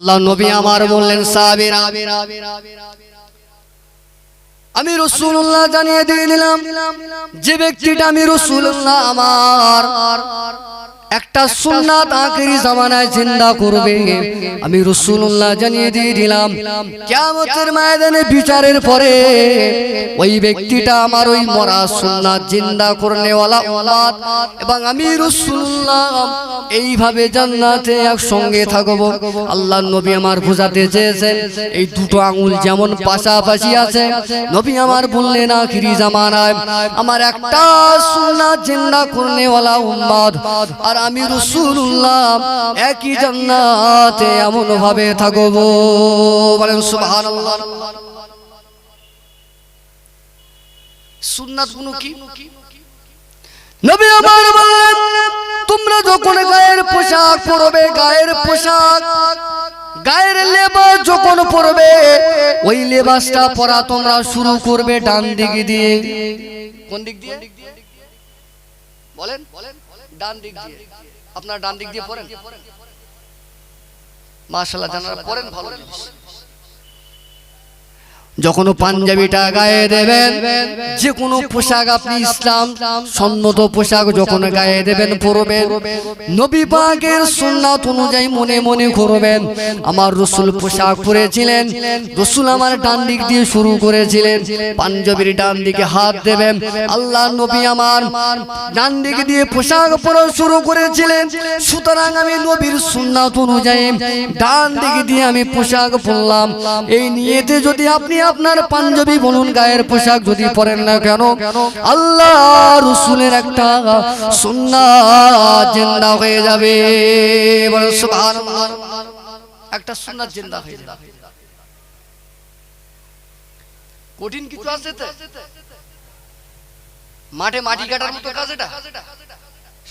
আল্লাহ নবী আমার বললেন সাবিরা আমি রসুল্লাহ জানিয়ে দিয়ে দিলাম যে ব্যক্তিটা আমি রসুল্লাহ আমার একটা সুন্নাত আখেরি জামানায় জিন্দা করবে। আমি রসুল্লাহ জানিয়ে দিয়ে দিলাম, কিয়ামতের ময়দানে বিচারের পরে ওই ব্যক্তিটা আমার ওই মরা সুন্নাত জিন্দা উম্মত এবং আমি রসুল্লাহ এইভাবে জান্নাতে একসঙ্গে থাকব। আল্লাহ নবী আমার বোঝাতে চেয়েছেন, এই দুটো আঙুল যেমন পাশাপাশি আছে, নবী আমার বললেন, আখিরি জামানায় আমার একটা সুন্নাত জিন্দা করনেওয়ালা উম্মত আর আমি রসুল্লাহ একই জান্নাতে এমন ভাবে থাকব। বলেন সুবহানাল্লাহ। সুন্নাতগুলো কি? নবী আমার বললেন তোমরা যখন গায়ের পোশাক পরবে গায়ের পোশাক গায়ের লেবাস যখন পরবে ওই লেবাসটা পরা তোমরা শুরু করবে ডান দিক দিয়ে। কোন দিক দিয়ে? বলেন বলেন। ডান দিক দিয়ে। আপনার ডান দিক দিয়ে পড়েন? মাশাআল্লাহ জানারা পড়েন ভালো। জিনিস যখন পাঞ্জাবিটা গায়ে দেবেন যে কোনো পোশাক আপনি ইসলাম সম্মত পোশাক যখন গায়ে দেবেন পরবেন। নবী পাকের সুন্নাত অনুযায়ী মনে মনে করবেন। আমার রসুল পোশাক পরেছিলেন রসুল আমার ডান দিক দিয়ে শুরু করেছিলেন পাঞ্জাবির ডান দিকে হাত দেবেন। আল্লাহ নবী আমার ডান দিক দিয়ে পোশাক পরা শুরু করেছিলেন। সুতরাং আমি নবীর সুন্নাত অনুযায়ী ডান দিকে দিয়ে আমি পোশাক পরলাম। এই নিয়েতে যদি আপনি আপনার পাঞ্জাবি বলুন, গায়ের পোশাক যদি পরেন না কেন? আল্লাহ রসুলের একটা জিন্দা হয়ে যাবে। একটা জিন্দা হয়ে যাবে। কঠিন কিছু আছে মাঠে মাটি কাটার মতো কাজ এটা?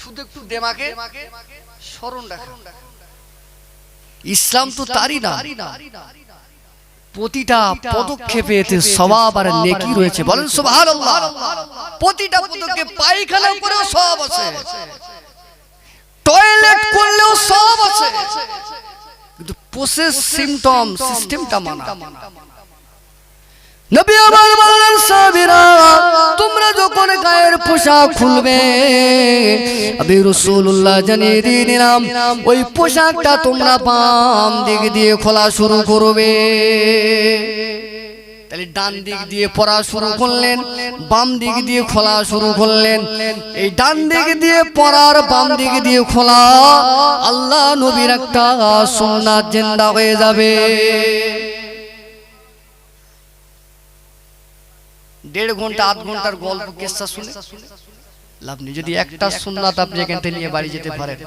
শুধু একটু দেমাকে, স্মরণ রাখা। ইসলাম তো তারই না প্রতিটা পদক্ষেপে এতে সবাব আর নেকি রয়েছে। বলেন সুবহানাল্লাহ। প্রতিটা পদক্ষেপ পায়খানা করেও সব আছে। টয়লেট করলেও সব আছে। কিন্তু প্রসেস সিমটম সিস্টেমটা মানা। তোমরা যখন পোশাক খুলবে, আমি ওই পোশাকটা তোমরা বাম দিক দিয়ে খোলা শুরু করবে। তাহলে ডান দিক দিয়ে পড়া শুরু করলেন, বাম দিক দিয়ে খোলা শুরু করলেন। এই ডান দিক দিয়ে পড়ার বাম দিক দিয়ে খোলা, আল্লাহ নবীর একটা সুন্নাত জিন্দা হয়ে যাবে। দেড় ঘণ্টা আধ ঘণ্টার গল্প কেসা শুনে? লাভ নেই। যদি একটা সুন্নাত আপনি এখান থেকে নিয়ে বাড়ি যেতে পারেন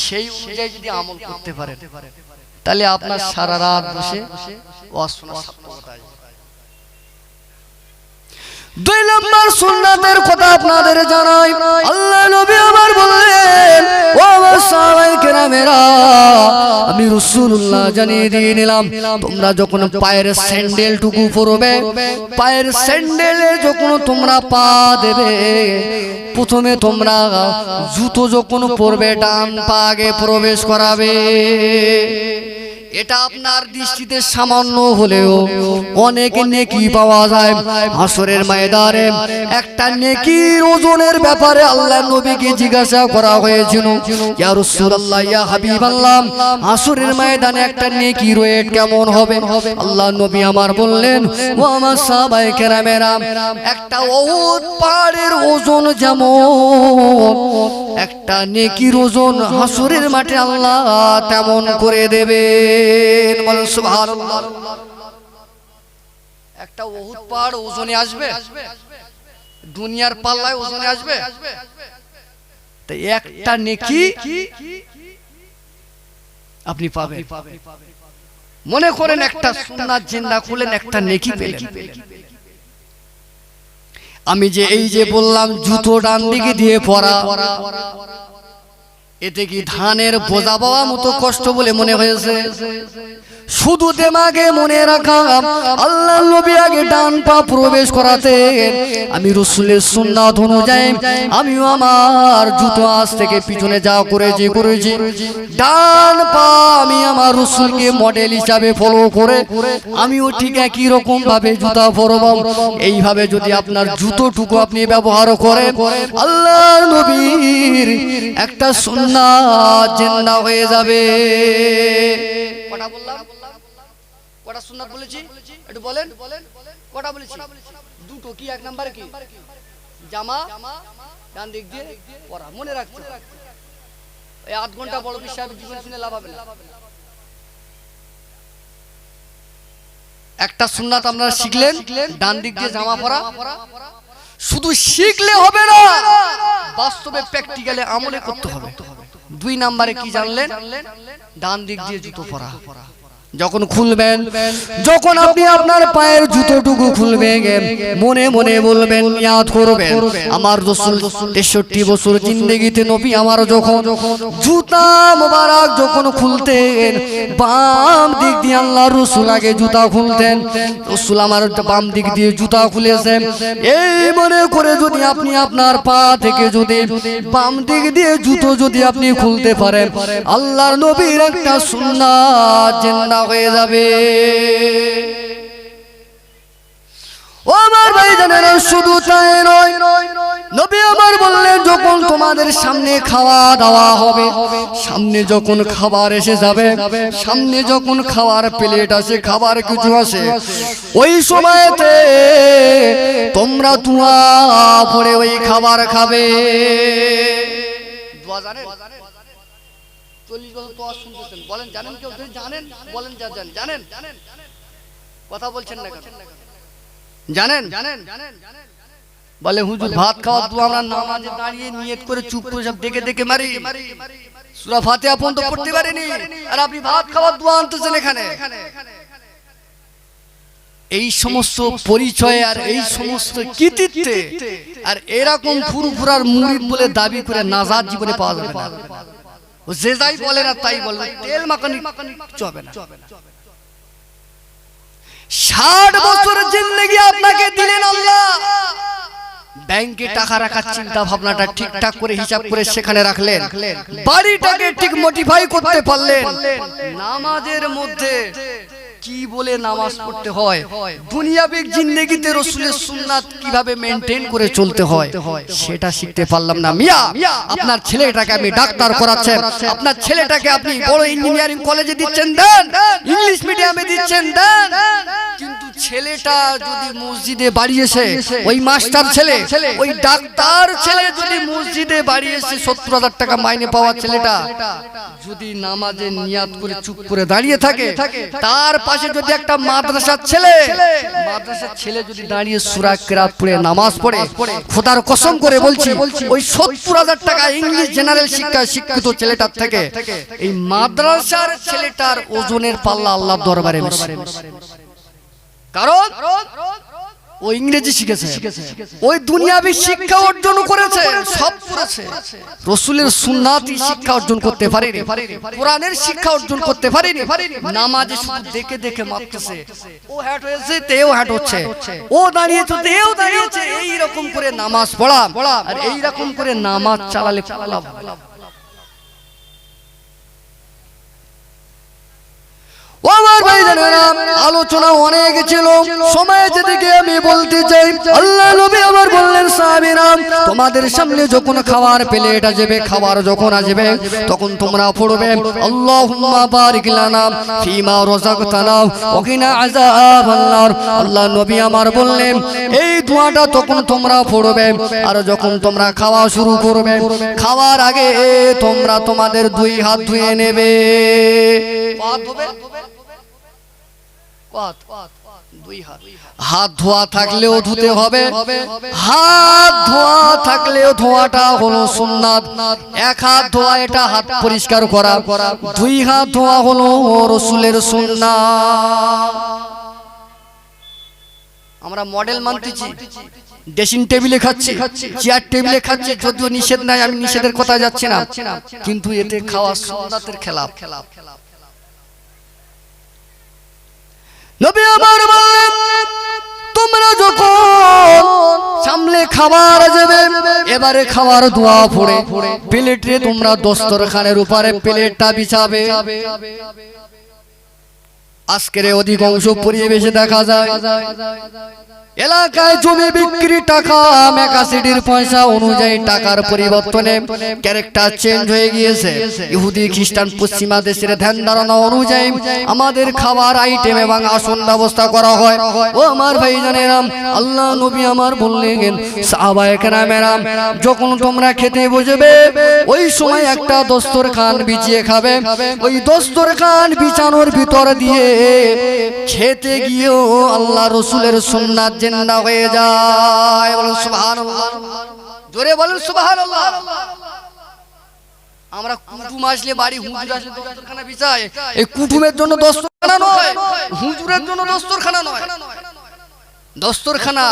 সেই অনুযায়ী যদি আমল করতে পারেন তাহলে আপনার সারা রাত বসে ওয়াজ শোনা সার্থকতা আসবে। দুই নম্বর সুন্নাতের কথা আপনাদের জানাই। আল্লাহ নবী আমার বললেন ও সাহাবাই কেরামেরা, আমি রাসূলুল্লাহ জানিয়ে দিয়ে নিলাম, তোমরা যখন পায়ের স্যান্ডেল টুকু পরবে, পায়ের স্যান্ডেলে যখন তোমরা পা দেবে, প্রথমে তোমরা জুতো যখন পরবে, ডান পা আগে প্রবেশ করাবে। এটা আপনার দৃষ্টিতে সামান্য হলেও অনেক নেকি পাওয়া যায় হাসরের ময়দানে। একটা নেকির ওজনের ব্যাপারে আল্লাহ নবীকে জিজ্ঞাসা করা হয়েছিল। ইয়া রাসূলুল্লাহ ইয়া হাবিবাল্লাহ হাসরের ময়দানে একটা নেকি ওয়েট কেমন হবে? আল্লাহ নবী আমার বললেন ও আমার সাহাবায়ে কেরামেরা একটা উহুদ পাহাড়ের ওজন যেমন। একটা নেকির ওজন হাসরের মাঠে আল্লাহ তেমন করে দেবেন বলেন সুবহানাল্লাহ। একটা বহুত পাহাড় ওজনে আসবে দুনিয়ার পাল্লায় ওজনে আসবে। তো একটা নেকি আপনি পাবেন। মনে করেন একটা সুন্নাত জিন্দা খুলেন একটা নেকি পেলেন। আমি যে এই যে বললাম জুতো ডান দিকে দিয়ে পরা এতে কি ধানের বোঝা পাওয়া মতো কষ্ট বলে মনে হয়েছে? শুধু দেমাগে মনে রাখা আল্লাহ নবী আগে ডান পা প্রবেশ করাতে আমি রসুলের সুন্নাত অনুযায়ী, আমিও আমার জুতো আজ থেকে পিছনে যা করেছি করেছি। ডান পা আমি আমার রসুলকে মডেল হিসাবে ফলো করে, আমিও ঠিক একই রকম ভাবে জুতা পরব। এইভাবে যদি আপনার জুতোটুকু আপনি ব্যবহার করেন আল্লাহ নবীর একটা সুন্নাত জিন্দা হয়ে যাবে। কটা বললাম? কটা বলেছি? একটু বলেন। কটা বলেছি? দুটো কি? এক নাম্বার কি? জামা, ডান দিক দিয়ে পরা। মনে এই আধ ঘণ্টা বড় জীবন শুনে লাভ হবে একটা সুন্নাত আপনারা শিখলেন, ডান দিক দিয়ে জামা পরা। শুধু শিখলে হবে না, বাস্তবে প্র্যাকটিক্যালে আমলে করতে হবে। দুই নম্বরে কি জানলেন? ডান দিক দিয়ে জুতো পরা। যখন খুলবেন যখন আপনি আপনার পায়ের জুতোটুকু খুলবেন মনে মনে বলবেন ইয়াদ করবেন। আমার রসুল তেষট্টি বছর জিন্দগিতে নবী আমার যখন জুতা মোবারক যখন খুলতেন বাম দিক দিয়ে আল্লাহ রসুল আগে জুতা খুলতেন রসুল আমার বাম দিক দিয়ে জুতা খুলেছেন। এই মনে করে যদি আপনি আপনার পা থেকে যদি বাম দিক দিয়ে জুতো যদি আপনি খুলতে পারেন আল্লাহর নবীর একটা জিন্দা হয়ে যাবে। আমার ভাই জানেন, শুধু তাই নয়, নবী আমার বললেন, যখন তোমাদের সামনে খাওয়া দাওয়া হবে, সামনে যখন খাবার এসে যাবে, সামনে যখন খাবার প্লেট আসে, খাবার কিছু আসে, ওই সময়তে তোমরা তুয়া পরে ওই খাবার খাবে। জানেন? চল্লিশ বছর তো শুনতেছেন। বলেন জানেন কেউ? যদি জানেন বলেন যা জানেন। জানেন? কথা বলছেন না কেন? জানেন? জানেন জানেন বলে হুজুর ভাত খাওয়ার দু আমরা নামাজে দাঁড়িয়ে নিয়ত করে চুপ করে সব দেখে দেখে মারি। সুরা ফাতে আপন তো পড়তে পারেনি। আর আপনি ভাত খাওয়ার দোয়া আনতেছেন এখানে। এই সমস্ত পরিচয় আর এই সমস্ত কৃতিত্বে আর এরকম ফুরফুরার মুড়িদ বলে দাবি করে নাজাদ জীবনে পাওয়া যাবে না। ও যে যাই বলে না তাই বলে তেল মাখানি চবে না। ষাট বছর জিন্দগি আপনাকে দিলেন আল্লাহ। ব্যাংকে টাকা রাখার চিন্তা ভাবনাটা ঠিকঠাক করে হিসাব করে সেখানে রাখলেন। বাড়িটাকে ঠিক মোটিফাই করতে পারলেন। নামাজের মধ্যে কি বলে নামাজ পড়তে হয়? দুনিয়াবিক জিন্দগিতে রসুলের সুন্নাত কীভাবে মেনটেন করে চলতে হয়? সেটা শিখতে পারলাম না। মিয়া আপনার ছেলেটাকে আমি ডাক্তার করাচ্ছেন। আপনার ছেলেটাকে আপনি বড় ইঞ্জিনিয়ারিং কলেজে দিচ্ছেন দেন। ইংলিশ মিডিয়ামে দিচ্ছেন দেন। কিন্তু ছেলেটা যদি মসজিদে বাড়িয়েছে ওই মাস্টার ছেলে ওই ডাক্তার ছেলে যদি মসজিদে বাড়িয়েছে সত্তর হাজার টাকা মাইনে পাওয়া ছেলেটা যদি নামাজে নিয়াত করে চুপ করে দাঁড়িয়ে থাকে তার পাশে যদি একটা মাদ্রাসার ছেলে মাদ্রাসার ছেলে যদি দাঁড়িয়ে সুরা কেরাত পড়ে নামাজ পড়ে খোদার কসম করে বলছি ওই সত্তর হাজার টাকা ইংলিশ জেনারেল শিক্ষা শিক্ষিত ছেলেটার থেকে এই মাদ্রাসার ছেলেটার ওজনের পাল্লা আল্লাহ দরবারে বেশি। কারণ ও ইংরেজি শিখেছে। ওই দুনিয়াবি শিক্ষা অর্জন করেছে সব করেছে। রসুলের সুন্নাতি শিক্ষা অর্জন করতে পারেনি। কোরআনের শিক্ষা অর্জন করতে পারে নামাজে দেখে দেখে মারতেছে ও হ্যাট হয়েছে তেও হ্যাট হচ্ছে। ও দাঁড়িয়েছে তেও দাঁড়িয়েছে এই রকম করে নামাজ পড়া আর এই রকম করে নামাজ চালালে লাভ আলোচনা অনেক ছিল। সময় যেদিকে আমি বলতে চাই, আল্লাহ নবী আমার বললেন, সাহাবীরা, তোমাদের সামনে যখন খাবার প্লেট আসবে, খাবার যখন আসবে, তখন তোমরা পড়বে, আল্লাহুম্মা বারিক লানা ফিমা রযাকতানা ওয়া কিনা আযাবান্নার আল্লাহ নবী আমার বললেন, এই দোয়াটা তখন তোমরা পড়বে। আর যখন তোমরা খাওয়া শুরু করবে, খাওয়ার আগে তোমরা তোমাদের দুই হাত ধুয়ে নেবে। হাত। ধোয়া থাকলেও ধুতে হবে। হাত ধোয়া থাকলেও ধোয়াটা হলো সুন্নাত। এক হাত ধোয়া এটা হাত পরিষ্কার করা। দুই হাত ধোয়া হলো রসুলের সুন্নাত। আমরা মডেল মানতেছি। ড্রেসিং টেবিলে খাচ্ছি। চেয়ার টেবিলে খাচ্ছি। যদিও নিষেধ নাই আমি নিষেধের কথা যাচ্ছি না। কিন্তু এতে খাওয়া সুন্নাতের খেলাফ নবী আমার বললেন তোমরা যখন সামনে খাবার যাবে এবারে খাবার দোয়া পড়ে। প্লেটে তোমরা দস্তরখানের উপরে প্লেটটা বিছাবে। আজকের অধিকাংশ পরিবেশে দেখা যায়। এলাকায় জমি বিক্রি টাকা মেকাসিটির পয়সা অনুযায়ী টাকার পরিবর্তনে ক্যারেক্টার চেঞ্জ হয়ে গিয়েছে। ইহুদি, খ্রিস্টান, পশ্চিমা দেশের ধ্যান ধারণা অনুযায়ী আমাদের খাবার আইটেম এবং আসন ব্যবস্থা করা হয়। ও আমার ভাই জানেরাম আল্লাহ নবী আমার বললেন, সাহাবায়ে কেরামেরাম যখন তোমরা খেতে বসবে, ওই সময় একটা দস্তর খান বিছিয়ে খাবে। ওই দস্তরখান বিছানোর ভিতর দিয়ে খেতে গিয়েও আল্লাহ রসুলের সুন্নাত জিন্দা হয়ে যায়। বলুন, সুবহানাল্লাহ। জোরে বলুন, সুবহানাল্লাহ। আমরা কুটুম আসলে বাড়ি, হুজুর আসলে দস্তরখানা বিছায়। এই কুটুমের জন্য দস্তরখানা নয়, হুজুরের জন্য দস্তরখানা নয়। দস্তরখানা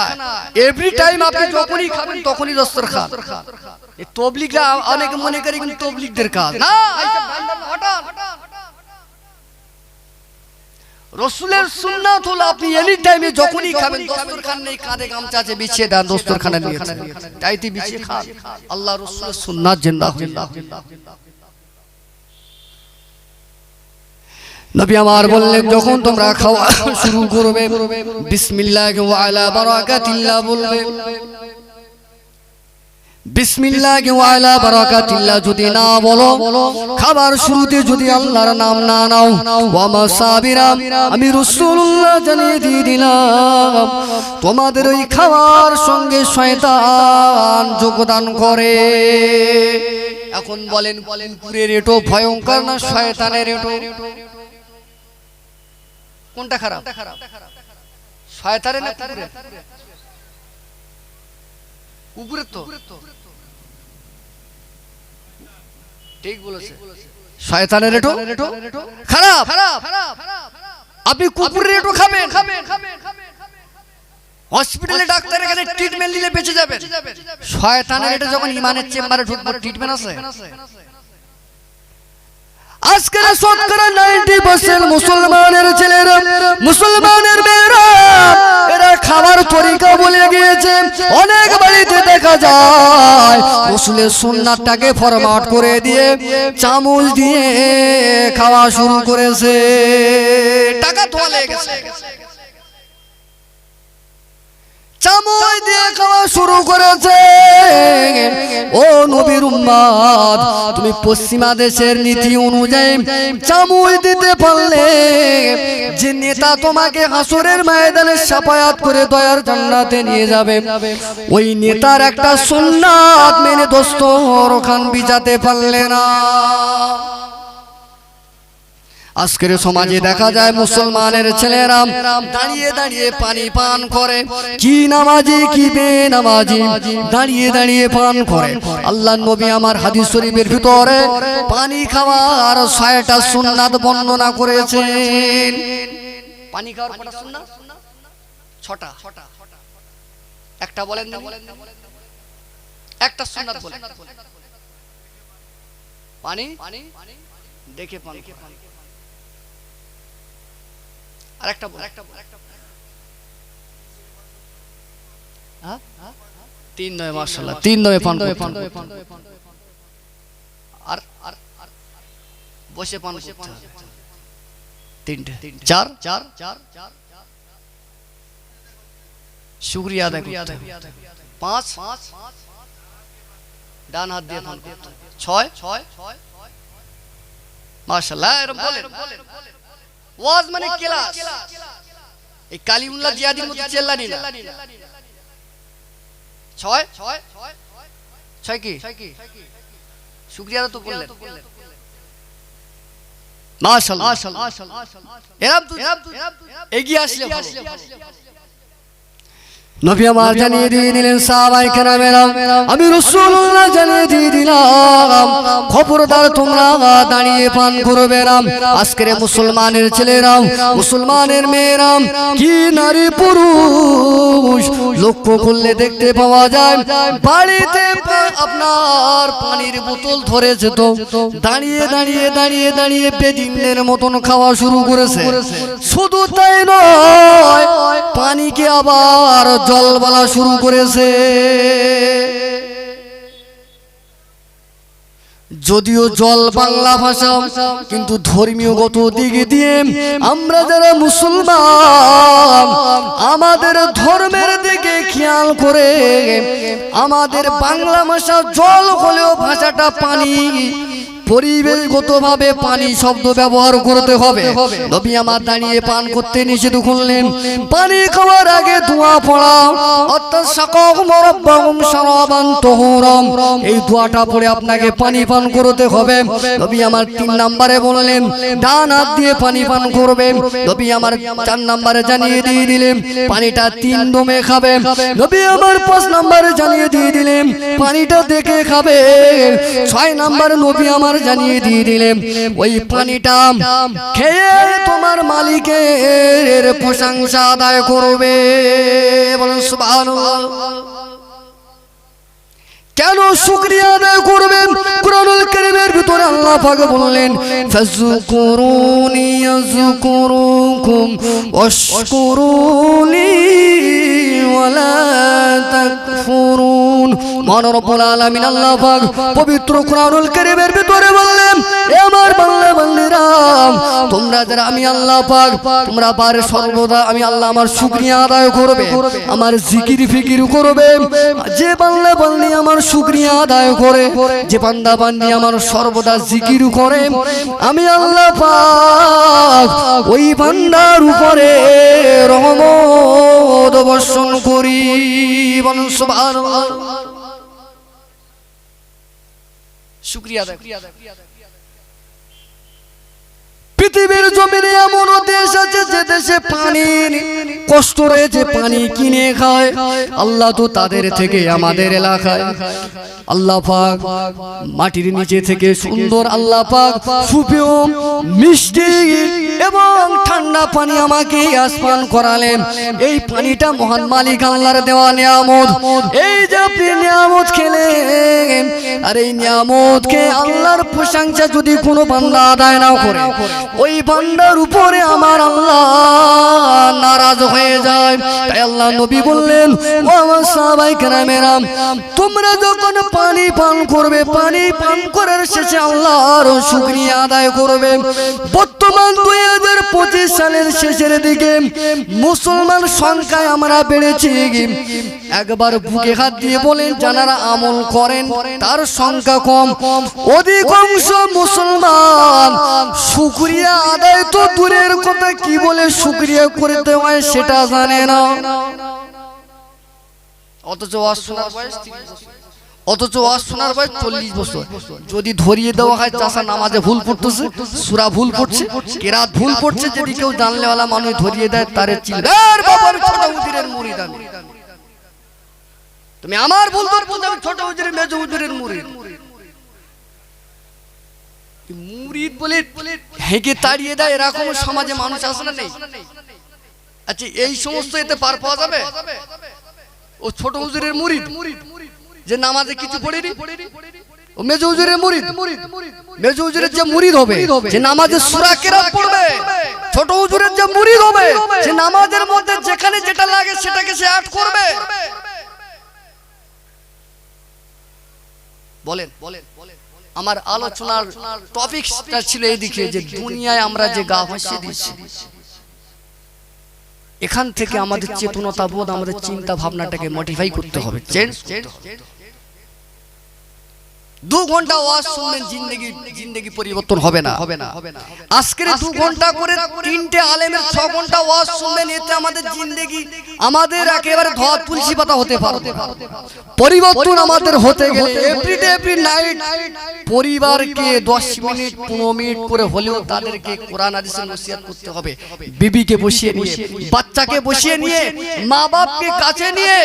এভরি টাইম আপনি যখনই খাবেন তখনই দস্তরখান। তবলিগরা অনেকে মনে করে কিন্তু তবলিগদের কাজ। না রসুলের সুন্নাত হলো আপনি এনি টাইমে যখনই খাবেন দস্তরখান নেই কাঁধে গামছা আছে বিছিয়ে দেন দস্তরখানে নিয়েছে তাইতে বিছিয়ে খান। আল্লাহ রসুলের সুন্নাত জিন্দা জিন্দা নবী আমার বললেন যখন তোমরা খাওয়া শুরু করবে বিসমিল্লাহ ওয়া আলা বারাকাতিল্লাহ বলবে। যদি না বলো শুরুতে যদি তোমাদের ওই সঙ্গে শয়তান যোগদান করে। এখন বলেন বলেন, পুরের এটো ভয়ঙ্কর না শয়তানের এটো? কোনটা খারাপ? শয়তানের না তো ঠিক বলেছে। শয়তানের খারাপ। আপনি কুকুরের খাবেন। হসপিটালে ডাক্তারের কাছে ট্রিটমেন্ট নিলে বেঁচে যাবেন। শয়তানের যখন ইমানের চেম্বারে ঢুকবো ট্রিটমেন্ট আছে। আজকের শতকরা নাইনটি পার্সেন্ট মুসলমানের ছেলেরা, মুসলমানের মেয়েরা, এরা খাবার তরিকা বলে গিয়েছে। অনেক বাড়িতে দেখা যায়, রসুলের সুন্নারটাকে ফরমাট করে দিয়ে চামচ দিয়ে খাওয়া শুরু করেছে। টাকা লেগে গেছে চামচ দিয়ে খাওয়া শুরু করেছে। ও নবীর উম্মাদ, তুমি পশ্চিমা দেশের নীতি অনুযায়ী চামচ দিতে পারলে যে নেতা তোমাকে হাসরের ময়দানে সাফায়াত করে দয়ার জান্নাতে নিয়ে যাবে। ওই নেতার একটা সুন্নাত মেনে দোস্ত ওখান বিজাতে পারলে না। আজকের সমাজে দেখা যায় মুসলমানের ছেলেরা দাঁড়িয়ে দাঁড়িয়ে পানি পান করে। কি নামাজি কি বে নামাজি দাঁড়িয়ে দাঁড়িয়ে পান করে। আল্লাহ নবী আমার হাদিস শরীফের ভিতরে পানি খাওয়ার ছয়টা সুন্নাত বর্ণনা করেছেন। পানি খাওয়ার কটা সুন্নাত ছটা। একটা বলেন না একটা সুন্নাত বলেন। পানি? দেখে পান আরেকটা বল। হ্যাঁ? তিন নয় মার্শাল্লাহ তিন নয় পান। আর আর বসে পান। তিনটে। চার? চার চার চার। শুক্রিয়া আদায় করতে। পাঁচ? ডান হাত দিয়ে পান করতে। ছয়? ছয় মার্শাল্লাহ এরকম বলেন। ওয়াজ মানে ক্লাস এই কালিমুল্লাহ জিয়াদির মতো চেল্লানি না। ছয়? ছয়? ছয় কি? শুক্রিয়া তো বললেন এগিয়ে আসলে। নবী আমার জানিয়ে দিয়ে দিলেন সাহাবাই আমি রসুল্লাহ জানিয়ে দিয়ে দিলাম খবরদার তোমরা দাঁড়িয়ে পান করবে রাম। আজকের মুসলমানের ছেলেরা মুসলমানের মেয়েরা কি নারী পুরুষ? লক্ষ্য করলে দেখতে পাওয়া যায় বাড়িতে আপনার পানির বোতল ধরেছে তো দাঁড়িয়ে দাঁড়িয়ে দাঁড়িয়ে দাঁড়িয়ে বেদিনের মতন খাওয়া শুরু করেছে। শুধু তাই নয় পানিকে আবার জল বলা শুরু করেছে। যদিও জল বাংলা ভাষা, কিন্তু ধর্মীয়গত দিক দিয়ে আমরা যারা মুসলমান, আমাদের ধর্মের দিকে খেয়াল করে আমাদের বাংলা ভাষা জল হলেও ভাষাটা পানি। পরিবেশগতভাবে পানি শব্দ ব্যবহার করতে হবে। নবী আমার দাঁড়িয়ে পান করতে নিষেধ করলেন। পানি খাওয়ার আগে ধোঁয়া পড়া, অর্থাৎ সাকক মরব্বাহুম সারাবান তহুরম। এই দোয়াটা পড়ে আপনাকে পানি পান করতে হবে। নবী আমার তিন নম্বরে বললেন, ডান হাত দিয়ে পানি পান করবে নবী আমার চার নম্বরে জানিয়ে দিয়ে দিলেন, পানিটা তিন দমে খাবে। নবী আমার পাঁচ নম্বরে জানিয়ে দিয়ে দিলেন, পানিটা দেখে খাবে। ছয় নম্বরে নবী আমার জানিয়ে দিয়ে দিলেন ওই পানিটা খেয়ে তোমার মালিকের প্রশংসা আদায় করবে। বলুন সুবহানাল্লাহ। কেন শুকরিয়া আদায় করবেন? কোরআনুল কারীমের ভিতরে আল্লাহ পাক বললেন, ফাযকুরুনি ইয়াযকুরুকুম ওয়াশকুরুলি ওয়ালা তাকফুরুন। মহান রব্বুল আলামিন আল্লাহ পাক পবিত্র কোরআনুল কারীমের ভিতরে বললেন, এ আমার বান্দা, বান্দীরা, তোমরা যারা আমি আল্লাহ পাক, তোমরা পারে সর্বদা আমি আল্লাহ আমার শুকরিয়া আদায় করবে, আমার জিকির ফিকির করবে, যে বান্দা, বান্দি আমার শুকরিয়া আদায় করে, যে বান্দা বান্দি আমার সর্বদা জিকির করে, আমি আল্লাহ ওই বান্দার উপরে রহমত বর্ষণ করি। বলুন সুবহানাল্লাহ। পৃথিবীর জমিনে এমন দেশ আছে যে দেশে পানির কষ্ট রয়েছে, পানি কিনে খায়। আল্লাহ তো তাদের থেকে আমাদের এলাকায়। আল্লাহ পাক মাটির নিচে থেকে সুন্দর আল্লাহ পাক সুপেয়, মিষ্টি এবং ঠান্ডা পানি আমাকে আসমান করালেন। এই পানিটা মহান মালিক আল্লাহর দেওয়া নিয়ামত। এই যে আপনি নিয়ামত খেলেন, আর এই নিয়ামতকে আল্লাহর প্রশংসা যদি কোনো বান্দা আদায় না করে ওই বান্দার উপরে আমার আল্লাহ নারাজ হয়ে যায়। তাই আল্লাহ নবী বললেন, ও আমার সাহাবাই কেরামেরা, তোমরা যখন পানি পান করবে, পানি পান করার শেষে আল্লাহর শুকরিয়া আদায় করবে। বর্তমান দুই হাজার পঁচিশ সালের শেষের দিকে মুসলমান সংখ্যায় আমরা বেড়েছি। একবার বুকে হাত দিয়ে বলেন যারা আমল করেন, তার সংখ্যা কম। অধিকাংশ মুসলমান শুক্রিয়া আদায় তো দূরের কথা কি বলে শুক্রিয়া করতে হয় সেটা জানে না। অথচ ওয়াজ বয়স অথচ ওয়াজ শোনার বয়স চল্লিশ বছর। যদি ধরিয়ে দেওয়া হয় চাষা নামাজে ভুল পড়তেছে সুরা ভুল পড়ছে কেরাত ভুল পড়ছে যদি কেউ জানলেওয়ালা মানুষ ধরিয়ে দেয় তারে চিনবে। "এর বাবা, আমি ছোট মুরিদ আমি। তুমি আমার ভুল বলতে ছোট হুজুরের মেজ হুজুরের মুরিদ। মুরিদ বলে হেঁকে তাড়িয়ে দেয়, এরকম সমাজে মানুষ না নেই। আচ্ছা এই সমস্ত এতে পার পাওয়া যাবে? ও ছোট হুজুরের মুরিদ যে নামাজে কিছু পড়েনি? ও মেজ হুজুরের মুরিদ মেজ হুজুরের যে মুরিদ হবে, যে নামাজে সূরা কেরাত পড়বে, ছোট হুজুরের যে মুরিদ হবে, সে নামাজের মধ্যে যেখানে যেটা লাগে সেটাকে সে অ্যাড করবে। বলেন বলেন। আমার আলোচনার টপিকটা ছিল এইদিকে যে দুনিয়ায় আমরা যে গা ভাসিয়ে দিচ্ছি এখান থেকে আমাদের চেতনতা বোধ আমাদের চিন্তা ভাবনাটাকে মডিফাই করতে হবে। চেঞ্জ দু ঘণ্টা ওয়াজ শুনবেন জিন্দগি জিন্দগি পরিবর্তন হবে না। হবে না আজকের দু ঘণ্টা করে তিনটে আলেমের ছ ঘণ্টা ওয়াজ শুনবেন এতে আমাদের জিন্দগি আমাদের একেবারে ধর তুলসী পাতা হতে পারে পরিবর্তন আমাদের হতে গেলে এভরিডে এভরি নাইট পরিবারকে দশ মিনিট পনেরো মিনিট করে হলেও তাদেরকে কোরআন নসিহত করতে হবে। বিবিকে বসিয়ে নিয়ে বাচ্চাকে বসিয়ে নিয়ে মা বাপকে কাছে নিয়ে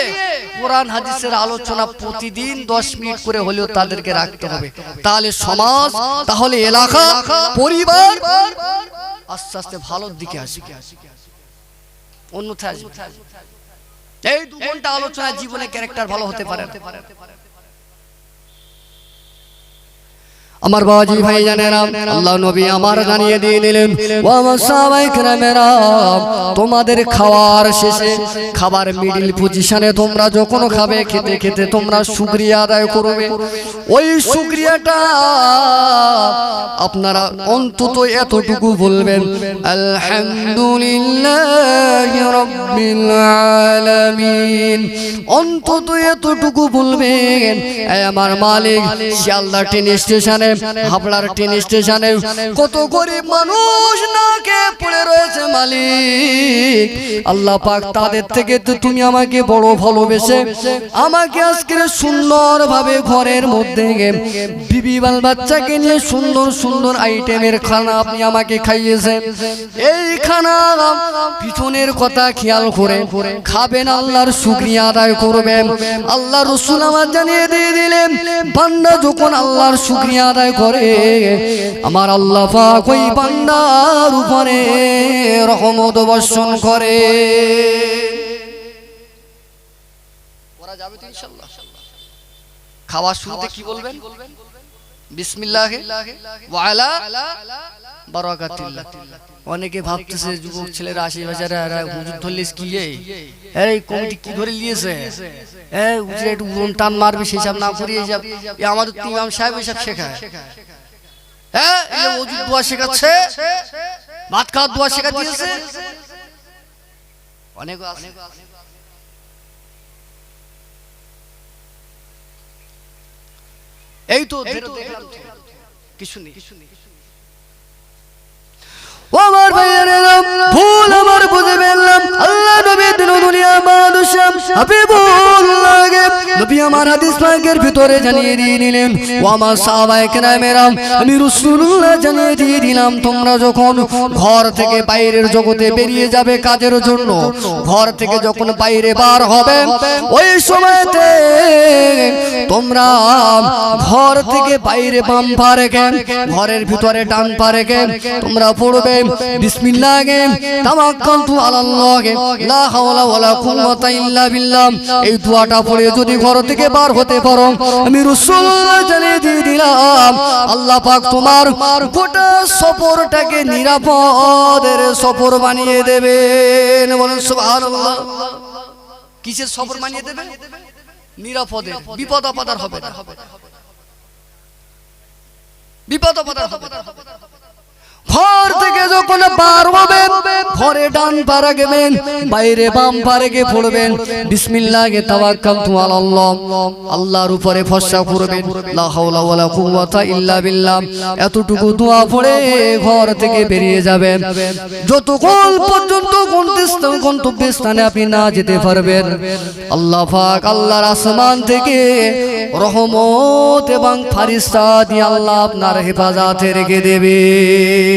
কোরআন হাদিসের আলোচনা প্রতিদিন দশ মিনিট করে হলেও তাদেরকে রাখতে হবে। তাহলে সমাজ তাহলে এলাকা পরিবার আস্তে আস্তে ভালোর দিকে আসবে। অন্যথায় এই দু ঘণ্টা আলোচনা জীবনে ক্যারেক্টার ভালো হতে পারে না। আমার বাবাজি ভাই জানেরা আল্লাহ নবী আমার জানিয়ে দিয়ে দিলেন, ও আমার সাহাবাই কেরামেরা, তোমাদের খাওয়ার শেষে খাবার মিডিল পজিশনে তোমরা যখন খাবে, খেতে খেতে তোমরা শুকরিয়া আদায় করবে। ওই শুকরিয়াটা আপনারা অন্তত এতটুকু বলবেন, আলহামদুলিল্লাহ অন্তত এতটুকু বলবেন আমার মালিক, শিয়ালদা ট্রেন স্টেশনে হাবড়ার ট্রেন স্টেশনে, কত গরিব মানুষ নাকে পড়ে রয়েছে মালিক। আল্লাহ পাক তাদের থেকে তো তুমি আমাকে বড় ভালোবেসে, আমাকে আজকে সুন্দর ভাবে ঘরের মধ্যে বিবি বাল বাচ্চাকে নিয়ে সুন্দর সুন্দর আইটেমের খানা আপনি আমাকে খাইয়েছেন। এই খানা পিছনের কথা খেয়াল করে খাবেন, আল্লাহর শুকরিয়া আদায় করবেন। আল্লাহ রসুল আমার জানিয়ে দিয়ে দিলেন, বান্দা যখন আল্লাহর শুকরিয়া আদায় করে। আমার আল্লাহ পাক ওই বান্দার উপরে রহমত বর্ষণ করে। ওরা যাবে তো ইনশাআল্লাহ। খাওয়ার শুরুতে কি বলবেন? বিসমিল্লাহ ওয়ালা অনেকে ভাবতেছে যুবক ছেলেরা, আশেপাশের হুজুর এই কমিটি কি ধরে নিয়েছে? উড়ন টান মারবে, সেই না করিয়ে আমাদের তো সাহেব এসব শেখায়। হ্যাঁ। কিছু নেই। আল্লাহ নবী দিন দুনিয়া মানুষ হাবিবুল্লাহ নবী আমার হাদিস পাকের ভিতরে জানিয়ে দিয়ে দিলেন ও সাহাবায়ে কেরামেরাম আমি রাসূলুল্লাহ জানিয়ে দিয়ে দিলাম, তোমরা যখন ঘর থেকে বাইরের জগতে বেরিয়ে যাবে কাজের জন্য, ঘর থেকে যখন বাইরে বার হবে, ওই সময়তে তোমরা ঘর থেকে বাইরে বাম পা রেখে, ঘরের ভিতরে ডান পা রেখে তোমরা পড়বে, বিসমিল্লাহে তাওয়াক্কালতু আলাল্লাহি লা হাওলা ওয়ালা কুওয়াতা ইল্লা বিল্লাহ। এই দোয়াটা পড়ে যদি ঘর থেকে বার হতে পারো আমি রাসূলুল্লাহ জানিয়ে দিয়ে দিলাম আল্লাহ পাক তোমার গোটা সফরটাকে নিরাপদের সফর বানিয়ে দেবেন। বলেন সুবহানাল্লাহ। কিসের সফর বানিয়ে দেবে নিরাপদে। বিপদ আপদার হবে না। বিপদ আপদার হবে না। ঘর থেকে যখন বার হবে ঘরে ডান পা রাখবেন বাইরে বাম পা রেখে পড়বেন। বিসমিল্লাহে, তাওয়াক্কালতু আলাল্লাহ। আল্লাহর উপরে ভরসা করবেন। লা হাওলা ওয়ালা ইল্লা বিল্লাহ। এতটুকু দোয়া পড়ে ঘর থেকে বেরিয়ে যাবেন। যতক্ষণ পর্যন্ত গন্তব্য- স্থানে আপনি না যেতে পারবেন। আল্লাহ পাক আল্লাহর আসমান থেকে রহমত এবং ফারিস্তা দিয়ে আল্লাহ আপনার হেফাজতে রেখে দেবে।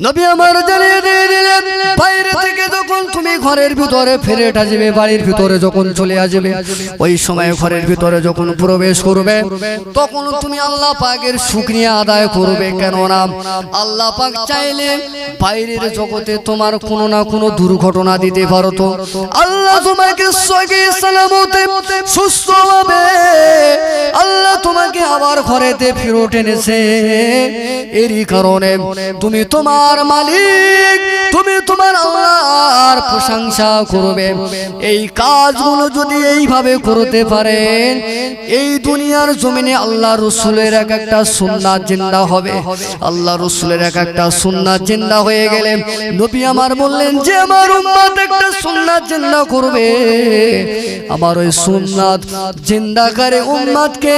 নবী আমার জানিয়ে দিয়ে দিলেন, বাইরে থেকে যখন তুমি ঘরের ভিতরে ফিরে আসবে, বাড়ির ভিতরে যখন চলে আসবে, ওই সময় ঘরের ভিতরে যখন প্রবেশ করবে, তখন তুমি আল্লাহ পাকের শুকরিয়া আদায় করবে। কেননা আল্লাহ পাক চাইলে বাইরের জগতে তোমার কোনো না কোনো দুর্ঘটনা দিতে পারো তো। আল্লাহ তোমাকে সালামতে সুস্থ হবে। আল্লাহ তোমাকে আবার ঘরেতে ফেরত এনেছে। এরই কারণে তুমি তোমার তোমার মালিক, তুমি তোমার আল্লাহর প্রশংসা করবে। এই কাজগুলো যদি এইভাবে করতে পারেন, এই দুনিয়ার জমিনে আল্লাহ রসুলের এক একটা সুন্নাত জিন্দা হবে। আল্লাহ রসুলের এক একটা সুন্নাত জিন্দা হয়ে গেলে নবী আমার বললেন, যে আমার উম্মত একটা সুন্নাত জিন্দা করবে, আমার ওই সুন্নাত জিন্দাকারে উম্মতকে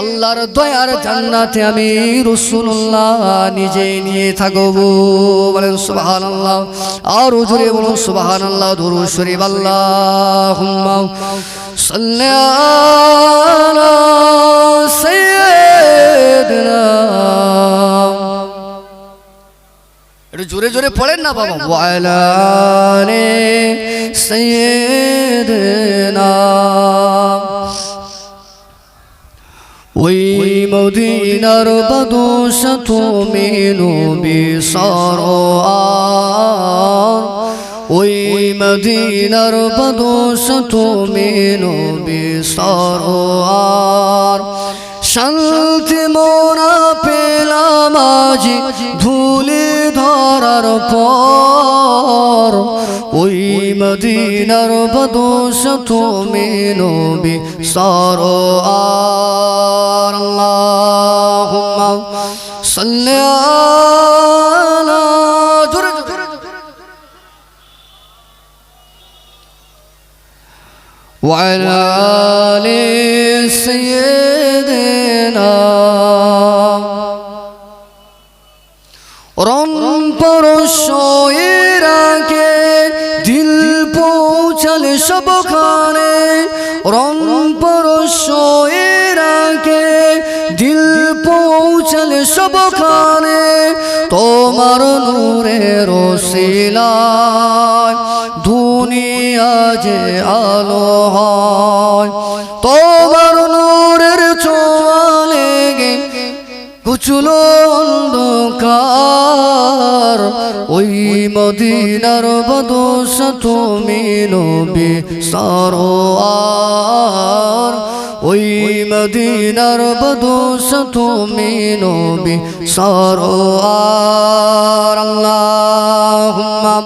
আল্লাহর দয়ার জান্নাতে আমি রসুল্লাহ নিজে নিয়ে থাকব বলেন সুবাহান আল্লাহ আর জোরে বলুন সুবাহান আল্লাহ ধরু শরীফ আল্লাহ একটু জোরে জোরে পড়েন না বাবা। ওয়ালানে সৈয়দনা ওই মদিনার বদোষ তুমি নবী সরোয়ার ওই মদিনার বদোষ তুমি নবী সরোয়ার। শান্তি মোরা পেলাম আজি ধুলি ধরার পর। ওই মদিনার বদোষ তুমি নবী সরোয়ার। কুচুলো অন্ধকার। ওই মদিনার বদোষ তুমি নবী সরোয়ার। ওই মদিনার বদোষ তুমি নবী সরোয়ার। আল্লাহুম্মা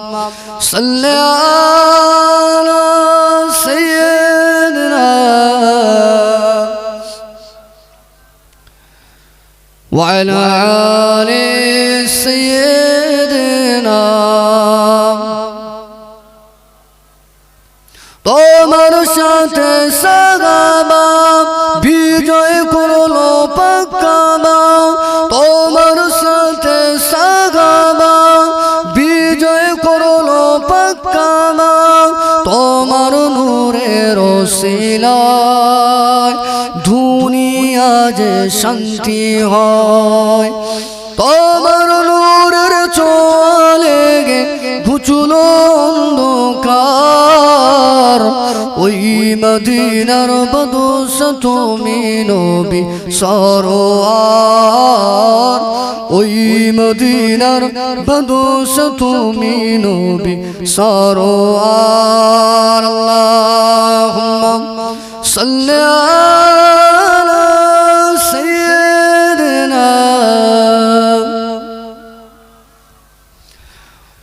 সাল্লি وعلى آل سيدنا তোমার সাথে সাগাবা বিজয় করলো পাকাবা তোমার সাথে সাগাবা বিজয় করলো পাকাবা তোমার নূরের শিলায় যে শান্তি হয়। তোমার নূরের চলে গে ঘুচুলো অন্ধকার। ওই মদিনার বদোষ তুমি নবী সরোয়ার। ওই মদিনার বদোষ তুমি নবী সরোয়ার। আল্লাহুম্মা সাল্লি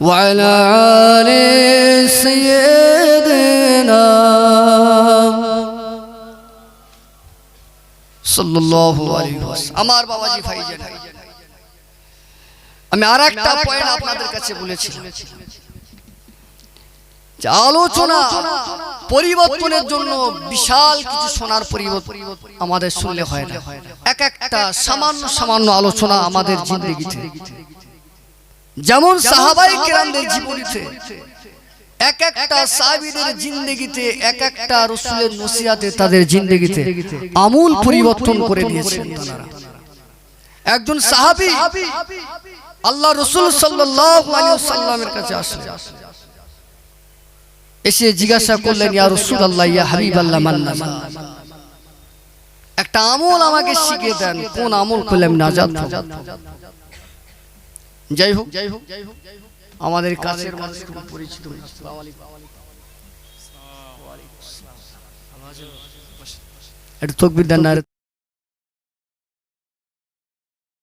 وعلى آل سيدنا সাল্লাল্লাহু আলাইহি ওয়াসাল্লাম আমার বাবাজি ভাইজান আমি আর একটা পয়েন্ট আপনাদের কাছে বলেছিলাম যে আলোচনা পরিবর্তনের জন্য বিশাল কিছু শোনার পরিবর্তন আমাদের শুনলে হয় না এক একটা সামান্য সামান্য আলোচনা আমাদের জিন্দগিতে যেমন সাহাবাই কেরামদের জীবনীতে এক একটা সাহাবীদের জিন্দগিতে এক একটা রসুলের নসিহাতে তাদের জিন্দগিতে আমূল পরিবর্তন করে দিয়েছেন তারা। একজন সাহাবী আল্লাহ রসুল সাল্লাল্লাহু আলাইহি সাল্লামের কাছে আসলেন। এসে জিজ্ঞাসা করলেন ইয়া রাসূলুল্লাহ ইয়া হাবিবাল্লাহ মান্না একটা আমল আমাকে শিখিয়ে দেন কোন আমল করলে আমি নাজাত হোক যাই হোক যাই হোক আমাদের কাছের মানুষ খুব পরিচিত একটু তকবির দেন না